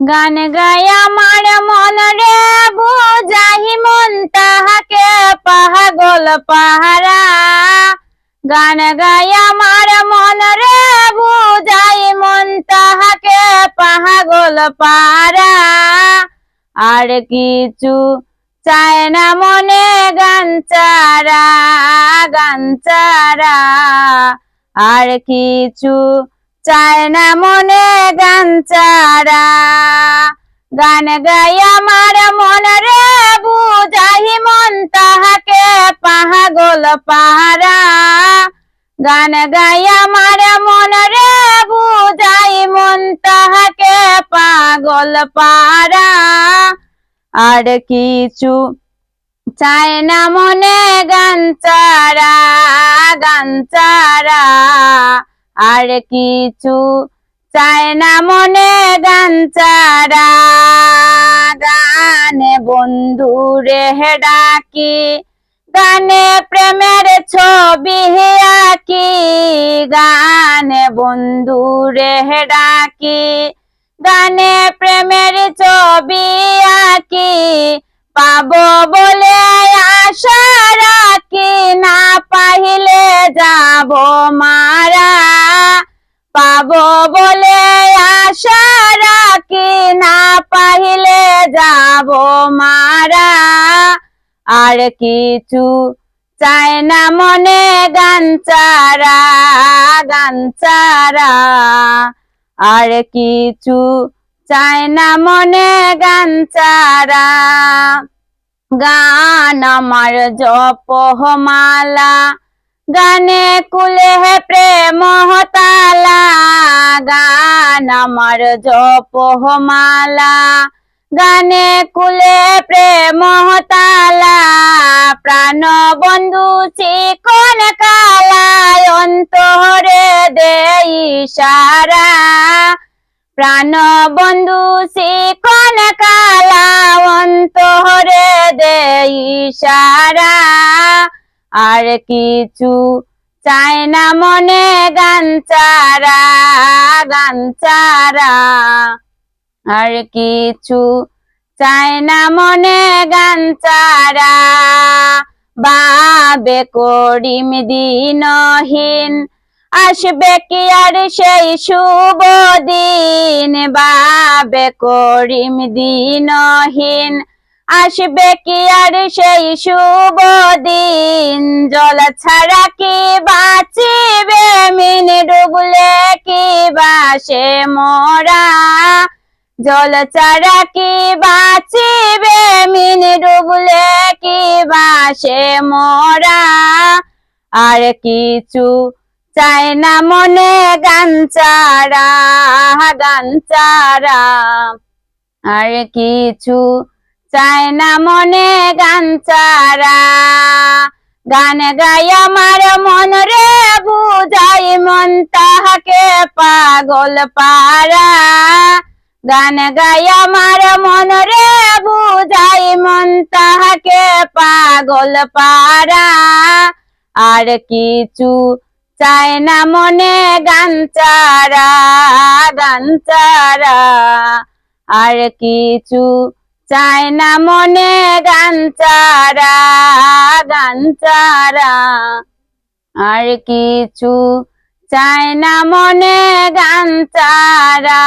গান গায় আমার মন রে, বুঝাহি মন তাহাকে পাহাগল পাহারা। গান গায় আমার মন রে, বুঝাই মন তাহাকে পাহাগল পাহারা। আর কিছু চায় না মনে গান চারা গান চারা। আর কিছু চায় না মনে গান চারা। গান গাই আমার মন রে, বুঝাই মন তাহাকে পাগল পাহারা। গান গাই আমার মন রে, বুঝাই মন তাহাকে পাগল পারা আর কিছু চায় না মনে গান চারা গান চারা। আর কিছু চায় না মনে গান চারা। গানে বন্ধু রে ডাকি, গানে প্রেমের ছবি আঁকি। গানে বন্ধু রে ডাকি, গানে প্রেমের ছবি আঁকি। পাবো বলে আশা রাখি, না পাইলে যাব মারা। পাবো বলে আশা রাখি, না পাইলে যাব মারা। আর কিছু চায় না মনে গান চারা গান চারা। আর কিছু চায় না মনে গান চারা। গান আমার জপ মালা গানে কুলে হে প্রেম হতালা, গান আমার জপ মালা গানে কুলে প্রেম হতালা, প্রাণ বন্ধু চিকন কালায় অন্তরে দেই সারা প্রাণ বন্ধু শিকন কালা, অন্তরে দেই সারা আর কিছু চায় না মনে গান চারা গান চারা। আর কিছু চায় না মনে গান চারা বাবে করিম দিনহীন। আসবে কি আর সেই শুভ দিন? বাবে করিম দিনহীন। আসবে কি আর সেই শুভ দিন? জল ছাড়া কি বাঁচিবে? মিন ডুবলে কি বাসে মোরা? জল ছাড়া কি বাঁচিবে? মিন ডুবলে কি বাসে মোরা? আর কিছু চায় না মনে গান চারা গান চারা আর কিছু চায় না মনে গান চারা। গান গাই আমার মন রে, বুঝাই মন তাহাকে পাগল পারা গান গাই আমার মন রে, বুঝাই মন তাহাকে পাগল পারা আর কিছু চায় না মনে গান চারা গান চারা। আর কিছু চায় না মনে গান চারা গান চারা। আর কিছু চায় না মনে গান চারা।